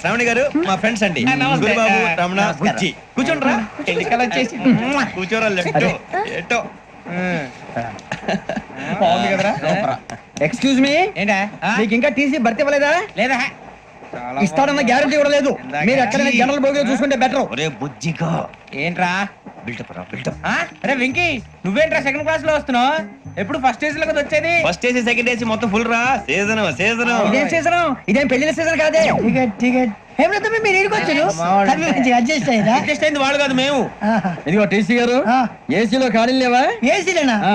శ్రావణి గారు మా ఫ్రెండ్స్ అండి. గురుబాబు రమణ బుజ్జి. కూర్చోండి. ఎన్నికలు వచ్చేసి కూర్చోరా లెఫ్ట్ బాగుంది కదరా? ఎక్స్క్యూజ్ మీ ఏంటా? మీకు ఇంకా టీసీ భర్తీ ఇవ్వలేదా? లేదా? ఇస్తాడన్న గ్యారంటీ కూడా లేదు మీరు ఎక్కడైనా జనరల్ బోగిలో చూసుకుంటే బెటర్ ఒరే బుజ్జిగా. ఏంట్రా? బిల్డప్ రా బిల్డప్. ఆ? అరే వెంకీ నువ్వేంట్రా సెకండ్ క్లాస్లో వస్తున్నావు? ఎప్పుడు ఫస్ట్ ఏజ్లో కదా వచ్చేది? ఫస్ట్ ఏసీ సెకండ్ ఏసీ మొత్తం ఫుల్ రా. సీజన్ సీజన్ ఇదేం సీజన్ ఇదేం పెళ్ళిన సీజన్ కాదే? టికెట్ టికెట్ ఏమిటో మీరు ఇరుకొచ్చారు అడ్జస్ట్ అయ్యారా అడ్జస్ట్ అయింది? వాళ్ళు కాదు మేము. ఇదిగో టీసీ గారు. ఏసీలో ఖాళీ లేవా? ఏసీలేనా? ఆ.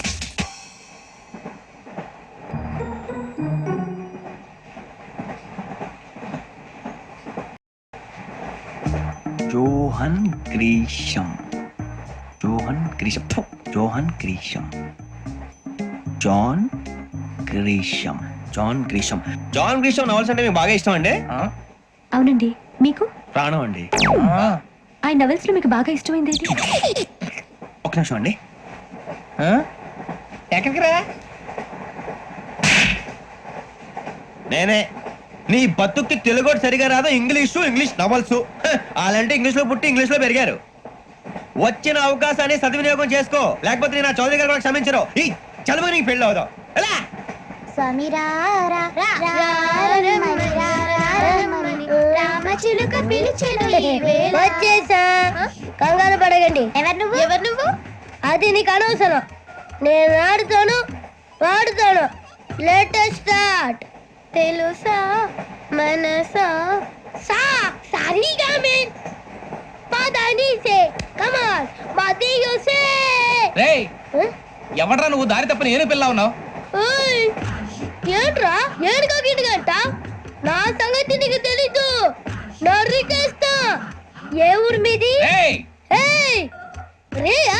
Johan Grisham. John Grisham. John Grisham. John Grisham. John Grisham. John Grisham novels అంటే మీకు బాగా ఇష్టం అండి? అవునండి. మీకు? ప్రాణం అండి. ఆయన నవెల్స్లో మీకు బాగా ఇష్టమైంది ఏది? ఒక నిమిషం అండి. ఎక్కడికి రా? నేనే. నీ బతుక్కి తెలుగు ఒకటి సరిగా రాదు ఇంగ్లీషు ఇంగ్లీష్ నవల్స్ అలాంటి ఇంగ్లీష్లో పుట్టి ఇంగ్లీష్లో పెరిగారు వచ్చిన అవకాశాన్ని సద్వినియోగం చేసుకో లేకపోతే నేను నా చౌదరి గారు కూడా క్షమించరు ఈ చదువు నీకు పెళ్ళి అవుదాం ఎలా రామచిలుక పిలిచెను ఈ వేళ. వచ్చేసా కంగారు పడకండి ఎవరు నువ్వు ఎవరు నువ్వు అది నీకు అనవసరం నేను ఆడుతాను వాడుతాను లేటెస్ట్ స్టార్ట్ తెలుసా మనసా సా సారీగా మీన్ పదని సే కమాన్ మదియు సే రే ఎవడ్రా నువ్వు దారి తప్ప నేను పిల్ల ఉన్నావు? ఓయ్! ఏంట్రా? ఏడుగా గిట్టుగంట నా సంగతి నీకు తెలీదు! నరికేస్తా ఏ ఊరు మీది? రేయ్! ఏయ్! రేయా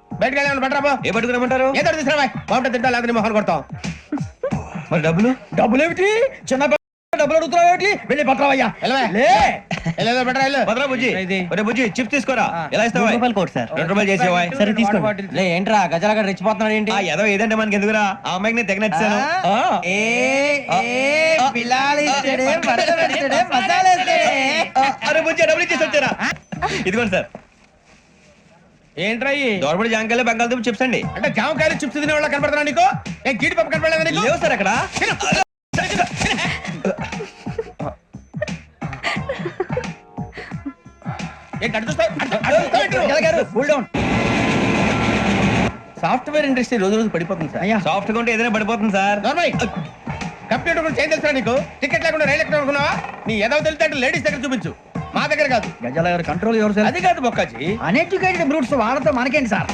బయటకు వెళ్ళి బెటరా బా ఏ పట్టుకురమ్మంటారు ఏదో తీసుకురా బాగుంటుంది తింటా లేదా నీ మొహాన్ని కొడతాం మరి డబ్బులు? డబ్బులు ఏమిటి? చిన్న డబ్బులు అడుగుతున్నావు ఏమిటి? వెళ్ళి పట్టరావయ్యా భద్రా బుజ్జి. ఒరే బుజ్జి చిప్స్ తీసుకోరా? ఎలా ఇస్తావా రూపాయలు కోట్ సార్. రెండు రూపాయలు చేసేవా సరే తీసుకోండి. లే ఏంట్రా? గజాల రెచ్చిపోతున్నాడు ఏంటి? ఆ ఏదో ఏదంటే మనకి ఎందుకురా? ఆ అమ్మాయికి నేను తెగ నచ్చాను అరే బుజ్జి డబ్బులు ఇచ్చేసి వచ్చారా? ఇదిగోండి సార్. ఏంట్రా? దోరబడి జాంకాయలు బంగాళదుంప చిప్స్ అండి. అంటే జామకాయలు చిప్స్ తినే వాళ్ళ కనపడుతున్నా నీకు? ఏం గీడి పప్పు కనపడలేదా నీకు? లేవు సార్ అక్కడ. ఏంటి సాఫ్ట్వేర్ ఇండస్ట్రీ రోజు రోజు పడిపోతుంది సార్. అయ్యా. సాఫ్ట్గా ఉంటే ఏదైనా పడిపోతుంది సార్. కంప్యూటర్ గురించి ఏం తెలుసా నీకు? టికెట్ లేకుండా రైలు ఎక్కడ అనుకున్నావా? నీ ఏదో తెలితే లేడీస్ దగ్గర చూపించు. మా దగ్గర కాదు. గజాల గారు కంట్రోల్ ఎవరు సార్? అది కాదు బొక్కాజీ. అన్ఎడ్యుకేటెడ్ బ్రూట్స్ వాళ్ళతో మనకేంటి సార్?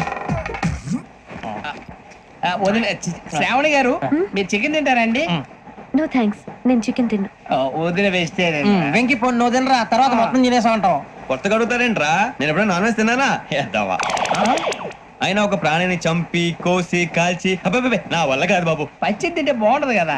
వదిన శ్రావణి గారు మీరు చికెన్ తింటారండి? నో థ్యాంక్స్ నేను చికెన్ తిన్ను. వదిన వేస్తే వెంకి పొన్ను నువ్వు తినరా? తర్వాత మొత్తం తినేసా ఉంటాం కొత్తగా అడుగుతారేంట్రా నేను ఎప్పుడైనా నాన్ వెజ్ తిన్నానా ఎద్దావా అయినా ఒక ప్రాణిని చంపి కోసి కాల్చి అబ్బబ్బబ్బే, నా వల్ల కాదు బాబు. పచ్చి తింటే బాగుంటది కదా.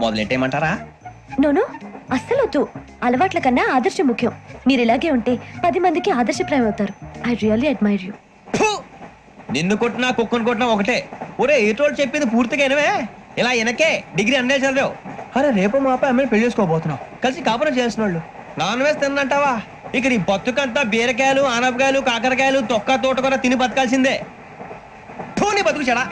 మొదలెట్టేయమంటారా? నో నో అస్సలు వద్దు అలవాట్ల కన్నా ఆదర్శం ముఖ్యం. మీరు ఇలాగే ఉంటే పది మందికి ఆదర్శప్రాయం అవుతారు ఐ రియల్లీ అడ్మైర్ యూ. ఫు! నిన్ను కొట్టినా కుక్కను కొట్టినా ఒకటే. ఒరే ఏటోళ్ళు చెప్పింది పూర్తిగా వినవే? ఇలా వెనకే డిగ్రీ అన్నే చదివావు. అరే రేపు మా అబ్బాయి అమ్మని పెళ్ళి చేసుకోబోతున్నావు. కలిసి కాపురం చేసిన వాళ్ళు నాన్ వేసి తిన్నంటావా? ఇక నీ బతుకంతా బీరకాయలు ఆనపకాయలు కాకరకాయలు తొక్క తోట కూడా తిని బతకాల్సిందే. ఫు, నీ బతుకు చెడా.